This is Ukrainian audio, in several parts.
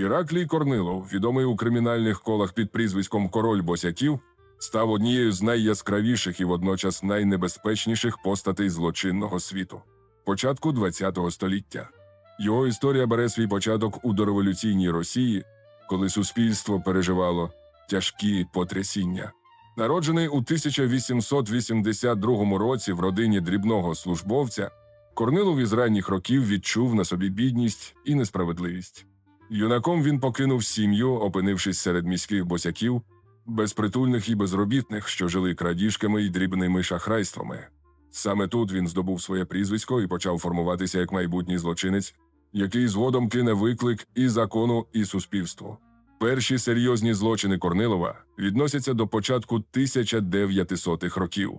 Іраклій Корнилов, відомий у кримінальних колах під прізвиськом Король Босяків, став однією з найяскравіших і водночас найнебезпечніших постатей злочинного світу початку ХХ століття. Його історія бере свій початок у дореволюційній Росії, коли суспільство переживало тяжкі потрясіння. Народжений у 1882 році в родині дрібного службовця, Корнилов із ранніх років відчув на собі бідність і несправедливість. Юнаком він покинув сім'ю, опинившись серед міських босяків, безпритульних і безробітних, що жили крадіжками і дрібними шахрайствами. Саме тут він здобув своє прізвисько і почав формуватися як майбутній злочинець, який згодом кине виклик і закону, і суспільству. Перші серйозні злочини Корнилова відносяться до початку 1900-х років.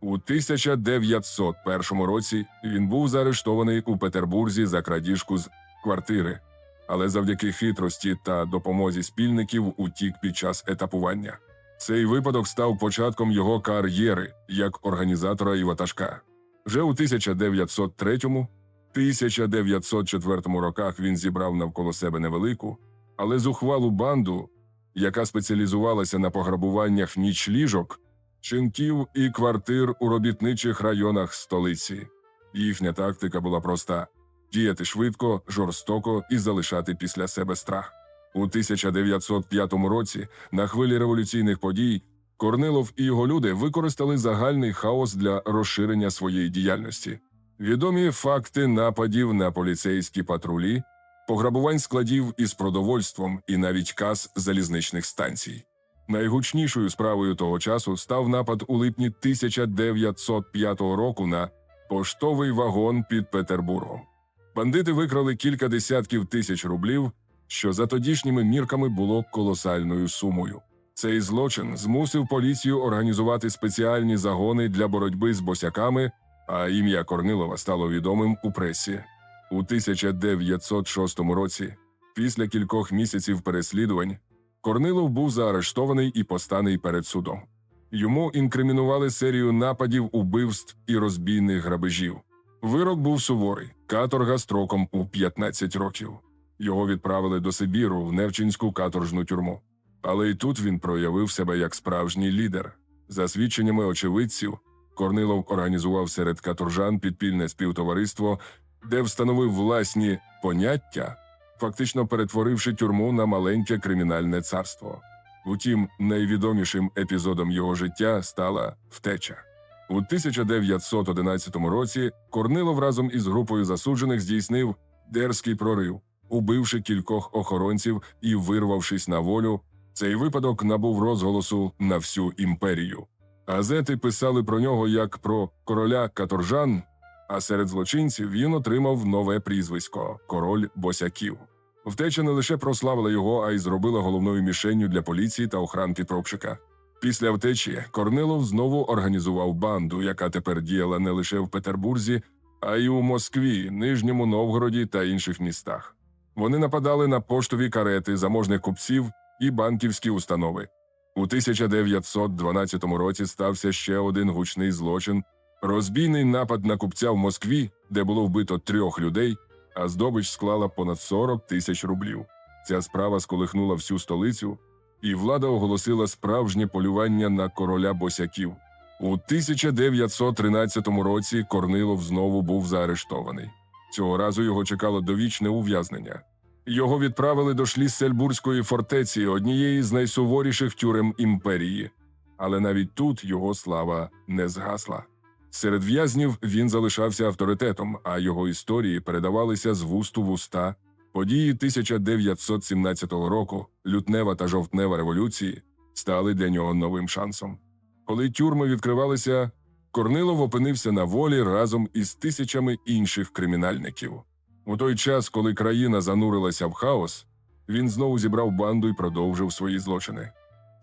У 1901 році він був заарештований у Петербурзі за крадіжку з квартири, але завдяки хитрості та допомозі спільників утік під час етапування. Цей випадок став початком його кар'єри як організатора і ватажка. Вже у 1903-1904 роках він зібрав навколо себе невелику, але зухвалу банду, яка спеціалізувалася на пограбуваннях нічліжок, чинків і квартир у робітничих районах столиці. Їхня тактика була проста: діяти швидко, жорстоко і залишати після себе страх. У 1905 році, на хвилі революційних подій, Корнилов і його люди використали загальний хаос для розширення своєї діяльності. Відомі факти нападів на поліцейські патрулі, пограбувань складів із продовольством і навіть каз залізничних станцій. Найгучнішою справою того часу став напад у липні 1905 року на поштовий вагон під Петербургом. Бандити викрали кілька десятків тисяч рублів, що за тодішніми мірками було колосальною сумою. Цей злочин змусив поліцію організувати спеціальні загони для боротьби з босяками, а ім'я Корнилова стало відомим у пресі. У 1906 році, після кількох місяців переслідувань, Корнилов був заарештований і постаний перед судом. Йому інкримінували серію нападів, убивств і розбійних грабежів. Вирок був суворий, каторга строком у 15 років. Його відправили до Сибіру в Невчинську каторжну тюрму. Але й тут він проявив себе як справжній лідер. За свідченнями очевидців, Корнилов організував серед каторжан підпільне співтовариство, де встановив власні поняття, фактично перетворивши тюрму на маленьке кримінальне царство. Утім, найвідомішим епізодом його життя стала втеча. У 1911 році Корнилов разом із групою засуджених здійснив дерзкий прорив, убивши кількох охоронців і вирвавшись на волю. Цей випадок набув розголосу на всю імперію. Газети писали про нього як про короля каторжан, а серед злочинців він отримав нове прізвисько король босяків. Втеча не лише прославила його, а й зробила головною мішенню для поліції та охранки Пробчика. Після втечі Корнилов знову організував банду, яка тепер діяла не лише в Петербурзі, а й у Москві, Нижньому Новгороді та інших містах. Вони нападали на поштові карети, заможних купців і банківські установи. У 1912 році стався ще один гучний злочин розбійний напад на купця в Москві, де було вбито трьох людей, а здобич склала понад 40 тисяч рублів. Ця справа сколихнула всю столицю, і влада оголосила справжнє полювання на короля босяків. У 1913 році Корнилов знову був заарештований. Цього разу його чекало довічне ув'язнення. Його відправили до Шліссельбурзької фортеці, однієї з найсуворіших тюрем імперії. Але навіть тут його слава не згасла. Серед в'язнів він залишався авторитетом, а його історії передавалися з вуст у вуста. Події 1917 року, лютнева та жовтнева революції, стали для нього новим шансом. Коли тюрми відкривалися, Корнилов опинився на волі разом із тисячами інших кримінальників. У той час, коли країна занурилася в хаос, він знову зібрав банду і продовжив свої злочини.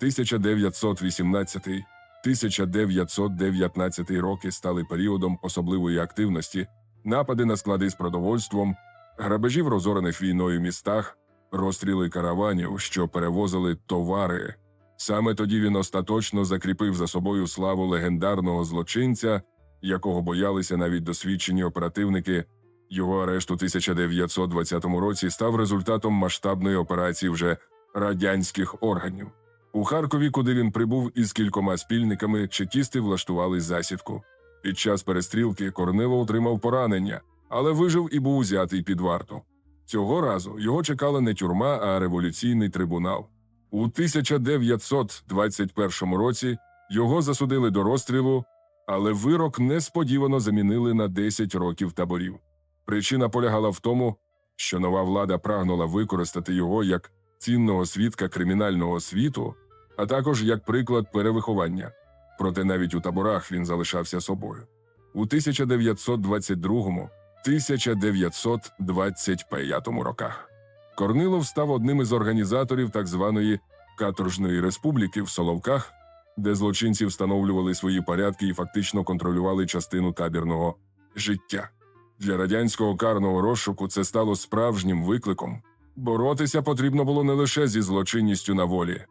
1918-1919 роки стали періодом особливої активності, напади на склади з продовольством, грабежі в розорених війною містах, розстріли караванів, що перевозили товари. Саме тоді він остаточно закріпив за собою славу легендарного злочинця, якого боялися навіть досвідчені оперативники Його арешт у 1920 році став результатом масштабної операції вже радянських органів. У Харкові, куди він прибув із кількома спільниками, чекісти влаштували засідку. Під час перестрілки Корнило отримав поранення, але вижив і був узятий під варту. Цього разу його чекала не тюрма, а революційний трибунал. У 1921 році його засудили до розстрілу, але вирок несподівано замінили на 10 років таборів. Причина полягала в тому, що нова влада прагнула використати його як цінного свідка кримінального світу, а також як приклад перевиховання. Проте навіть у таборах він залишався собою. У 1922-1925 роках Корнилов став одним із організаторів так званої каторжної республіки в Соловках, де злочинці встановлювали свої порядки і фактично контролювали частину табірного життя. Для радянського карного розшуку це стало справжнім викликом. Боротися потрібно було не лише зі злочинністю на волі,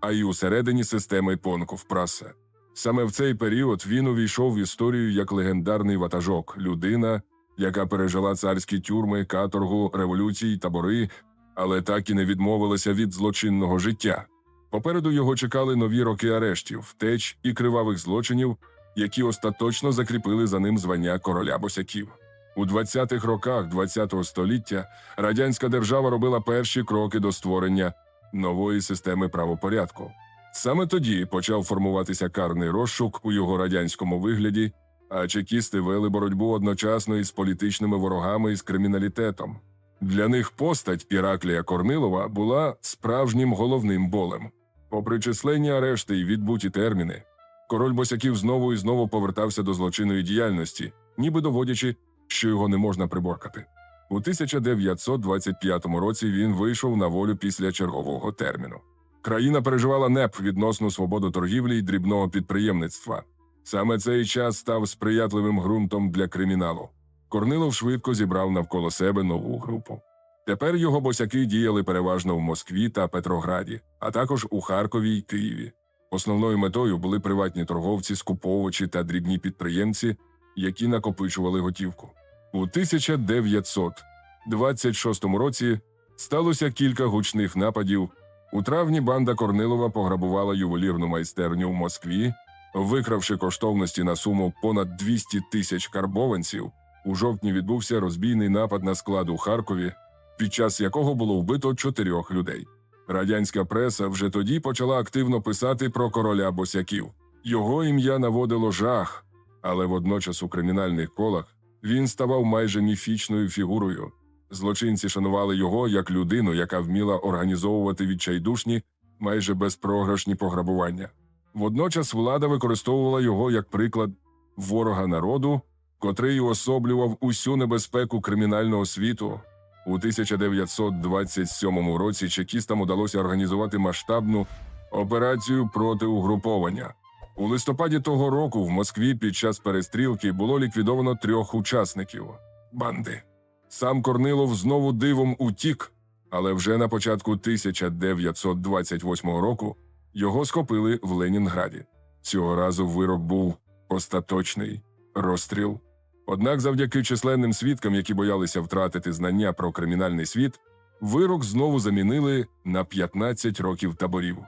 а й усередині системи Понков-Прасе. Саме в цей період він увійшов в історію як легендарний ватажок, людина, яка пережила царські тюрми, каторгу, революції, табори, але так і не відмовилася від злочинного життя. Попереду його чекали нові роки арештів, втеч і кривавих злочинів, які остаточно закріпили за ним звання короля босяків. У 20-х роках ХХ століття радянська держава робила перші кроки до створення нової системи правопорядку. Саме тоді почав формуватися карний розшук у його радянському вигляді, а чекісти вели боротьбу одночасно із політичними ворогами і з криміналітетом. Для них постать Іраклія Корнилова була справжнім головним болем. Попри численні арешти і відбуті терміни, король босяків знову і знову повертався до злочинної діяльності, ніби доводячи, що його не можна приборкати. У 1925 році він вийшов на волю після чергового терміну. Країна переживала НЕП відносно свободу торгівлі й дрібного підприємництва. Саме цей час став сприятливим ґрунтом для криміналу. Корнилов швидко зібрав навколо себе нову групу. Тепер його босяки діяли переважно в Москві та Петрограді, а також у Харкові й Києві. Основною метою були приватні торговці, скуповувачі та дрібні підприємці, які накопичували готівку. У 1926 році сталося кілька гучних нападів. У травні банда Корнилова пограбувала ювелірну майстерню в Москві, викравши коштовності на суму понад 200 тисяч карбованців. У жовтні відбувся розбійний напад на склад у Харкові, під час якого було вбито чотирьох людей. Радянська преса вже тоді почала активно писати про короля босяків. Його ім'я наводило жах, але водночас у кримінальних колах він ставав майже міфічною фігурою. Злочинці шанували його як людину, яка вміла організовувати відчайдушні, майже безпрограшні пограбування. Водночас влада використовувала його як приклад ворога народу, котрий уособлював усю небезпеку кримінального світу. У 1927 році чекістам удалося організувати масштабну операцію проти угруповання. У листопаді того року в Москві під час перестрілки було ліквідовано трьох учасників банди. Сам Корнилов знову дивом утік, але вже на початку 1928 року його схопили в Ленінграді. Цього разу вирок був остаточний розстріл. Однак, завдяки численним свідкам, які боялися втратити знання про кримінальний світ, вирок знову замінили на 15 років таборів.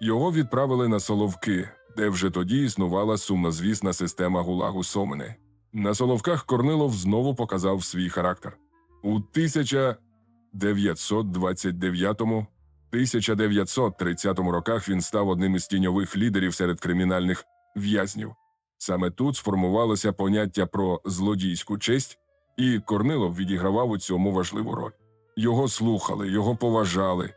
Його відправили на Соловки, де вже тоді існувала сумнозвісна система гулагу Сомини. На Соловках Корнилов знову показав свій характер. У 1929-1930 роках він став одним із тіньових лідерів серед кримінальних в'язнів. Саме тут сформувалося поняття про злодійську честь, і Корнилов відігравав у цьому важливу роль. Його слухали, його поважали,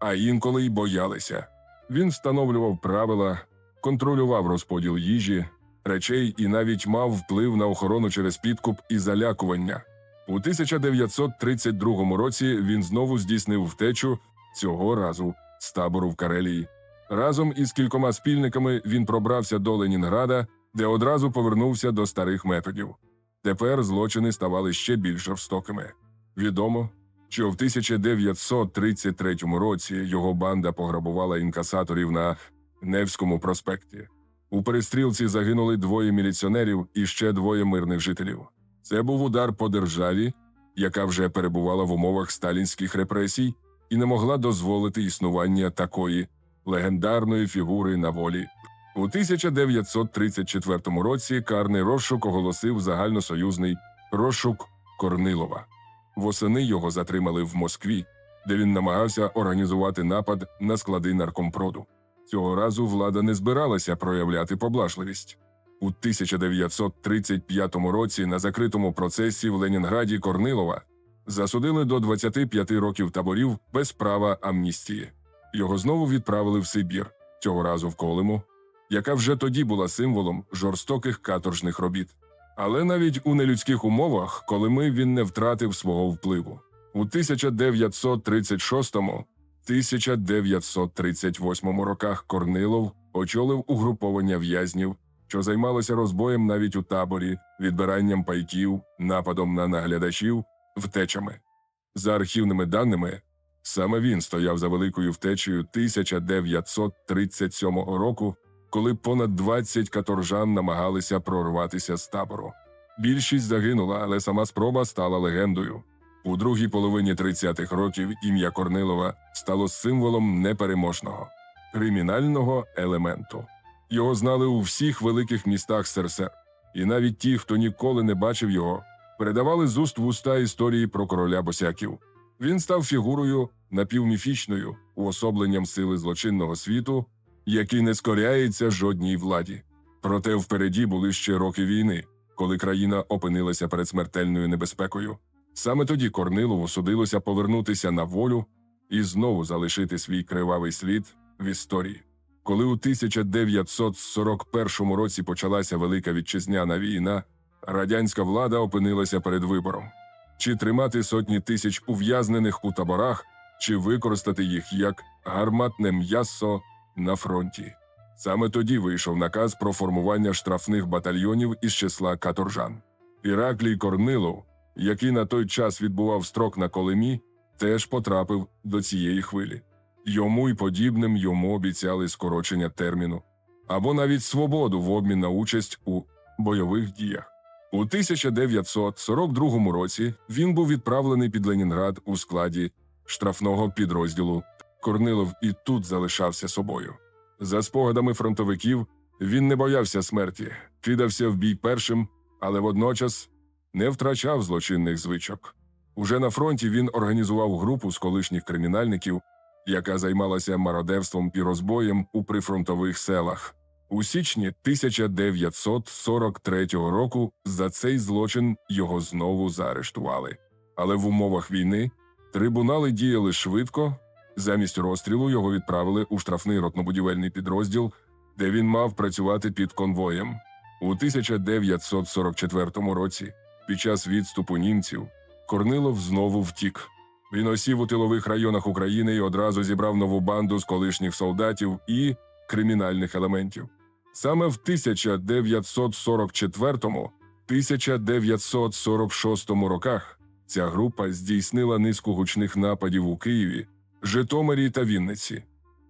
а інколи й боялися. Він встановлював правила, контролював розподіл їжі, речей і навіть мав вплив на охорону через підкуп і залякування. У 1932 році він знову здійснив втечу цього разу з табору в Карелії. Разом із кількома спільниками він пробрався до Ленінграда, де одразу повернувся до старих методів. Тепер злочини ставали ще більш жорстокими. Відомо, що в 1933 році його банда пограбувала інкасаторів на Невському проспекті. У перестрілці загинули двоє міліціонерів і ще двоє мирних жителів. Це був удар по державі, яка вже перебувала в умовах сталінських репресій і не могла дозволити існування такої легендарної фігури на волі. У 1934 році карний розшук оголосив загальносоюзний розшук Корнилова. Восени його затримали в Москві, де він намагався організувати напад на склади наркомпроду. Цього разу влада не збиралася проявляти поблажливість. У 1935 році на закритому процесі в Ленінграді Корнилова засудили до 25 років таборів без права амністії. Його знову відправили в Сибір, цього разу в Колиму, яка вже тоді була символом жорстоких каторжних робіт. Але навіть у нелюдських умовах Колими він не втратив свого впливу. У 1936-1938 роках Корнилов очолив угруповання в'язнів, що займалося розбоєм навіть у таборі, відбиранням пайків, нападом на наглядачів, втечами. За архівними даними, саме він стояв за великою втечею 1937 року, коли понад 20 каторжан намагалися прорватися з табору. Більшість загинула, але сама спроба стала легендою. У другій половині 30-х років ім'я Корнилова стало символом непереможного кримінального елементу. Його знали у всіх великих містах СРСР, і навіть ті, хто ніколи не бачив його, передавали з уст в уста історії про короля босяків. Він став фігурою напівміфічною, уособленням сили злочинного світу, який не скоряється жодній владі. Проте впереді були ще роки війни, коли країна опинилася перед смертельною небезпекою. Саме тоді Корнилову судилося повернутися на волю і знову залишити свій кривавий слід в історії. Коли у 1941 році почалася Велика Вітчизняна війна, радянська влада опинилася перед вибором: чи тримати сотні тисяч ув'язнених у таборах, чи використати їх як гарматне м'ясо на фронті. Саме тоді вийшов наказ про формування штрафних батальйонів із числа каторжан. Іраклій Корнилов, який на той час відбував строк на Колимі, теж потрапив до цієї хвилі. Йому й подібним йому обіцяли скорочення терміну або навіть свободу в обмін на участь у бойових діях. У 1942 році він був відправлений під Ленінград у складі штрафного підрозділу. Корнилов і тут залишався собою. За спогадами фронтовиків, він не боявся смерті, кидався в бій першим, але водночас не втрачав злочинних звичок. Уже на фронті він організував групу з колишніх кримінальників, яка займалася мародерством і розбоєм у прифронтових селах. У січні 1943 року за цей злочин його знову заарештували. Але в умовах війни трибунали діяли швидко. Замість розстрілу його відправили у штрафний ротнобудівельний підрозділ, де він мав працювати під конвоєм. У 1944 році, під час відступу німців, Корнилов знову втік. Він осів у тилових районах України і одразу зібрав нову банду з колишніх солдатів і кримінальних елементів. Саме в 1944-1946 роках ця група здійснила низку гучних нападів у Києві, Житомирі та Вінниці.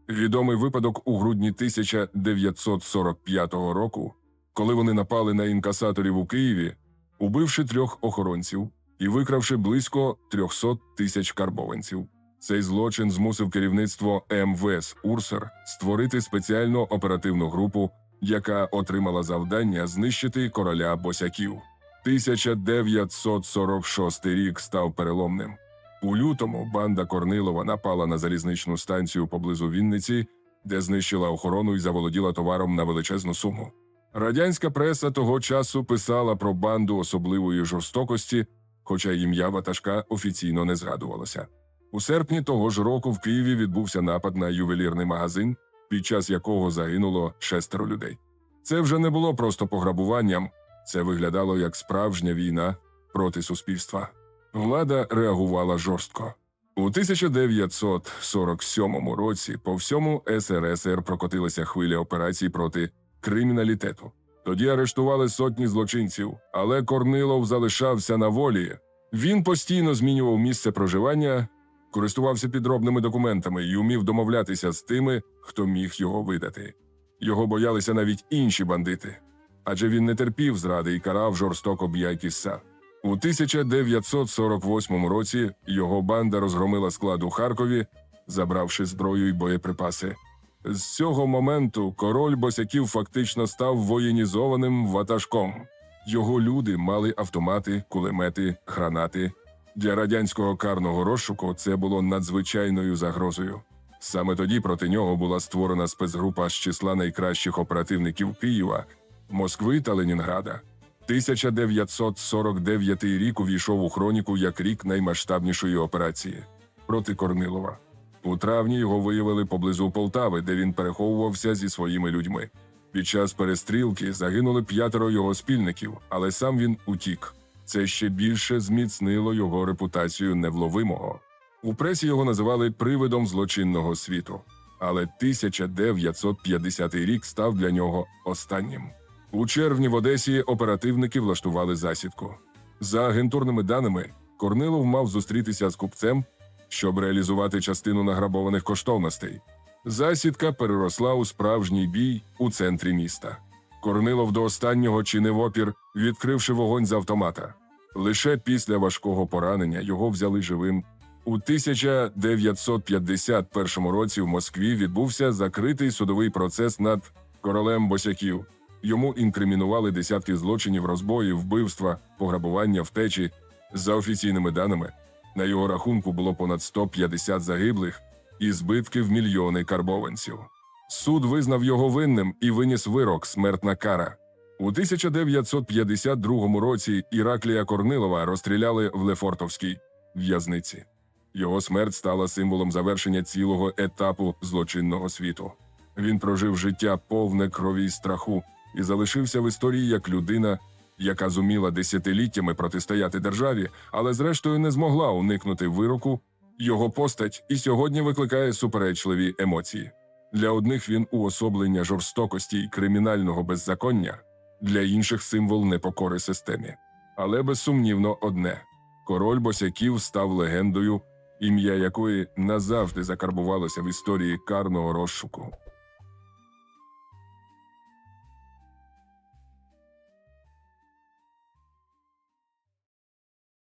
Відомий випадок у грудні 1945 року, коли вони напали на інкасаторів у Києві, убивши трьох охоронців і викравши близько 300 тисяч карбованців. Цей злочин змусив керівництво МВС Урсер створити спеціальну оперативну групу, яка отримала завдання знищити короля босяків. 1946 рік став переломним. У лютому банда Корнилова напала на залізничну станцію поблизу Вінниці, де знищила охорону і заволоділа товаром на величезну суму. Радянська преса того часу писала про банду особливої жорстокості, хоча ім'я ватажка офіційно не згадувалося. У серпні того ж року в Києві відбувся напад на ювелірний магазин, під час якого загинуло шестеро людей. Це вже не було просто пограбуванням, це виглядало як справжня війна проти суспільства. Влада реагувала жорстко. У 1947 році по всьому СРСР прокотилася хвиля операцій проти криміналітету. Тоді арештували сотні злочинців, але Корнилов залишався на волі. Він постійно змінював місце проживання, користувався підробними документами і умів домовлятися з тими, хто міг його видати. Його боялися навіть інші бандити, адже він не терпів зради і карав жорстоко б'якісса. У 1948 році його банда розгромила склад у Харкові, забравши зброю й боєприпаси. З цього моменту король босяків фактично став воєнізованим ватажком. Його люди мали автомати, кулемети, гранати. Для радянського карного розшуку це було надзвичайною загрозою. Саме тоді проти нього була створена спецгрупа з числа найкращих оперативників Києва, Москви та Ленінграда. 1949 рік увійшов у хроніку як рік наймасштабнішої операції проти Корнилова. У травні його виявили поблизу Полтави, де він переховувався зі своїми людьми. Під час перестрілки загинули п'ятеро його спільників, але сам він утік. Це ще більше зміцнило його репутацію невловимого. У пресі його називали привидом злочинного світу, але 1950 рік став для нього останнім. У червні в Одесі оперативники влаштували засідку. За агентурними даними, Корнилов мав зустрітися з купцем, щоб реалізувати частину награбованих коштовностей. Засідка переросла у справжній бій у центрі міста. Корнилов до останнього чинив опір, відкривши вогонь з автомата. Лише після важкого поранення його взяли живим. У 1951 році в Москві відбувся закритий судовий процес над королем босяків. Йому інкримінували десятки злочинів розбоїв, вбивства, пограбування, втечі. За офіційними даними, на його рахунку було понад 150 загиблих і збитки в мільйони карбованців. Суд визнав його винним і виніс вирок смертна кара. У 1952 році Іраклія Корнилова розстріляли в Лефортовській в'язниці. Його смерть стала символом завершення цілого етапу злочинного світу. Він прожив життя повне крові й страху і залишився в історії як людина, яка зуміла десятиліттями протистояти державі, але зрештою не змогла уникнути вироку. Його постать і сьогодні викликає суперечливі емоції. Для одних він уособлення жорстокості й кримінального беззаконня, для інших символ непокори системі. Але безсумнівно одне: король босяків став легендою, ім'я якої назавжди закарбувалося в історії карного розшуку.